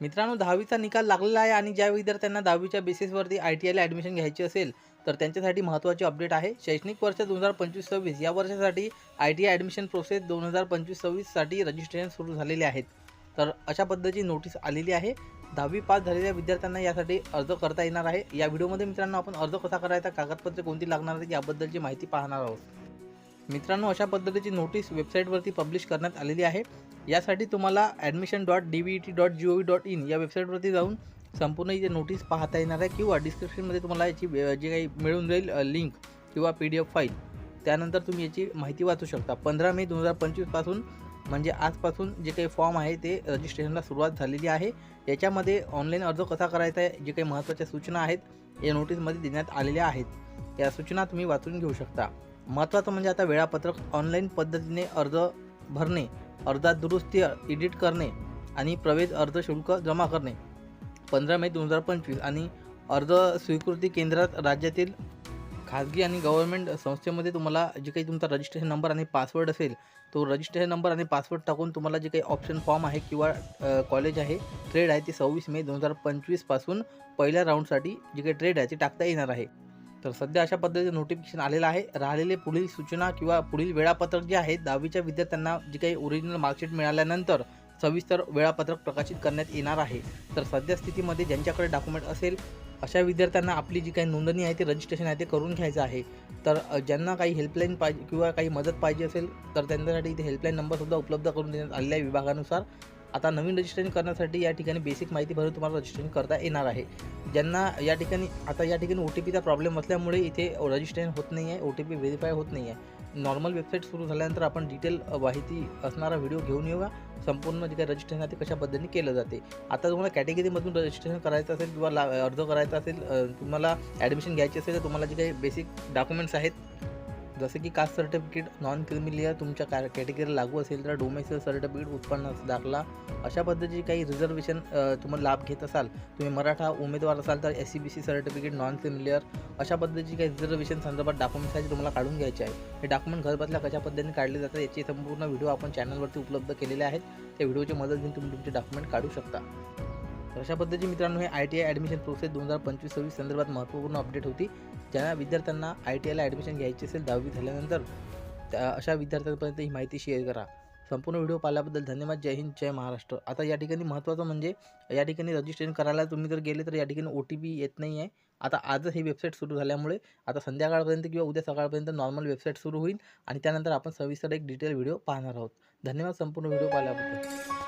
मित्रांनो दहावीचा निकाल लागलेला आहे आणि ज्या विद्यार्थ्यांना दहावीच्या बेसिसवरती आय टी आयला ॲडमिशन घ्यायची असेल तर त्यांच्यासाठी महत्त्वाची अपडेट आहे. शैक्षणिक वर्ष दोन हजार पंचवीस सव्वीस या वर्षासाठी I T I admission process दोन हजार पंचवीस सव्वीससाठी रजिस्ट्रेशन सुरू झालेले आहेत. तर अशा पद्धतीची नोटीस आलेली आहे. दहावी पास झालेल्या विद्यार्थ्यांना यासाठी अर्ज करता येणार आहे. या व्हिडिओमध्ये मित्रांनो आपण अर्ज कसा करायचा कागदपत्रे कोणती लागणार आहेत याबद्दलची माहिती पाहणार आहोत. मित्रांनो अशा पद्धतीची नोटीस वेबसाईटवरती पब्लिश करण्यात आलेली आहे. यासाठी तुम्हाला admission dot D V T dot G O V dot in या वेबसाईटवरती जाऊन संपूर्ण इथे नोटीस पाहता येणार आहे किंवा डिस्क्रिप्शनमध्ये तुम्हाला याची जे काही मिळून जाईल लिंक किंवा पी डी एफ फाईल त्यानंतर तुम्ही याची माहिती वाचू शकता. पंधरा मे दोन हजार पंचवीसपासून म्हणजे आजपासून जे काही फॉर्म आहे ते रजिस्ट्रेशनला सुरुवात झालेली आहे. याच्यामध्ये ऑनलाईन अर्ज कसा करायचा आहे जे काही महत्त्वाच्या सूचना आहेत या नोटीसमध्ये देण्यात आलेल्या आहेत. या सूचना तुम्ही वाचून घेऊ शकता. महत्त्वाचं म्हणजे आता वेळापत्रक ऑनलाईन पद्धतीने अर्ज भरणे अर्जात दुरुस्ती एडिट करणे आणि प्रवेश अर्ज शुल्क जमा करणे. पंधरा मे दोन हजार पंचवीस आणि अर्ज स्वीकृती केंद्रात राज्यातील खाजगी आणि गव्हर्नमेंट संस्थेमध्ये तुम्हाला जे काही तुमचा रजिस्ट्रेशन नंबर आणि पासवर्ड असेल तो रजिस्ट्रेशन नंबर आणि पासवर्ड टाकून तुम्हाला जे काही ऑप्शन फॉर्म आहे किंवा कॉलेज आहे ट्रेड आहे ते सव्वीस मे दोन हजार पंचवीसपासून पहिल्या राऊंडसाठी जे काही ट्रेड आहे ते टाकता येणार आहे. तर सध्या अशा पद्धतीचं नोटिफिकेशन आलेलं आहे. राहिलेले पुढील सूचना किंवा पुढील वेळापत्रक जे आहे दहावीच्या विद्यार्थ्यांना जे काही ओरिजिनल मार्कशीट मिळाल्यानंतर सविस्तर वेळापत्रक प्रकाशित करण्यात येणार आहे. तर सध्या स्थितीमध्ये ज्यांच्याकडे डॉक्युमेंट असेल अशा विद्यार्थ्यांना आपली जी काही नोंदणी आहे ते रजिस्ट्रेशन आहे ते करून घ्यायचं आहे. तर ज्यांना काही हेल्पलाईन पाहिजे किंवा काही मदत पाहिजे असेल तर त्यांच्यासाठी इथे हेल्पलाईन नंबरसुद्धा उपलब्ध करून देण्यात आलेल्या विभागानुसार. आता नवीन रजिस्ट्रेशन करण्यासाठी या ठिकाणी बेसिक माहिती भरून तुम्हाला रजिस्ट्रेशन करता येणार आहे. ज्यांना या ठिकाणी आता या ठिकाणी ओ टी पीचा प्रॉब्लेम असल्यामुळे इथे रजिस्ट्रेशन होत नाही आहे ओ टी पी व्हेरीफाय होत नाही आहे नॉर्मल वेबसाईट सुरू झाल्यानंतर आपण डिटेल माहिती असणारा व्हिडिओ घेऊन येऊया. संपूर्ण जे काही रजिस्ट्रेशन आहे ते कशा पद्धतीने केलं जाते. आता तुम्हाला कॅटेगरीमधून रजिस्ट्रेशन करायचं असेल किंवा ला अर्ज करायचा असेल तुम्हाला ॲडमिशन घ्यायची असेल तर तुम्हाला जे काही बेसिक डॉक्युमेंट्स आहेत जसे की कास्ट सर्टिफिकेट नॉन क्रिमिलियर तुमच्या कॅ कॅटेगरी लागू असेल तर डोमेसिल सर्टिफिकेट उत्पन्न दाखला. अशा पद्धतीचे काही रिझर्वेशन तुम्हाला लाभ घेत असाल तुम्ही मराठा उमेदवार असाल तर S C B C certificate non creamy layer अशा पद्धतीची काही रिझर्वेशन संदर्भात डॉक्युमेंट्स आहे तुम्हाला काढून घ्यायचे आहे. हे डॉक्युमेंट घरबसल्या कशा पद्धतीने काढले जातात याचे संपूर्ण व्हिडिओ आपण चॅनलवरती उपलब्ध केलेले आहेत. त्या व्हिडिओची मदत घेऊन तुम्ही तुमचे डॉक्युमेंट काढू शकता. तर अशा पद्धतीचे मित्रांनो हे I T I admission process दोन हजार पंचवीस सव्वीस संदर्भात महत्त्वपूर्ण अपडेट होती. ज्या विद्यार्थ्यांना आय टी आयला ॲडमिशन घ्यायची असेल दहावी झाल्यानंतर त्या अशा विद्यार्थ्यांपर्यंत ही माहिती शेअर करा. संपूर्ण व्हिडिओ पाहिल्याबद्दल धन्यवाद. जय हिंद जय महाराष्ट्र. आता या ठिकाणी महत्त्वाचं म्हणजे या ठिकाणी रजिस्ट्रेशन करायला तुम्ही जर गेले तर या ठिकाणी ओ टी पी येत नाही आहे आता आजच ही वेबसाईट सुरू झाल्यामुळे आता संध्याकाळपर्यंत किंवा उद्या सकाळपर्यंत नॉर्मल वेबसाईट सुरू होईल आणि त्यानंतर आपण सविस्तर एक डिटेल व्हिडिओ पाहणार आहोत. धन्यवाद संपूर्ण व्हिडिओ पाहिल्याबद्दल.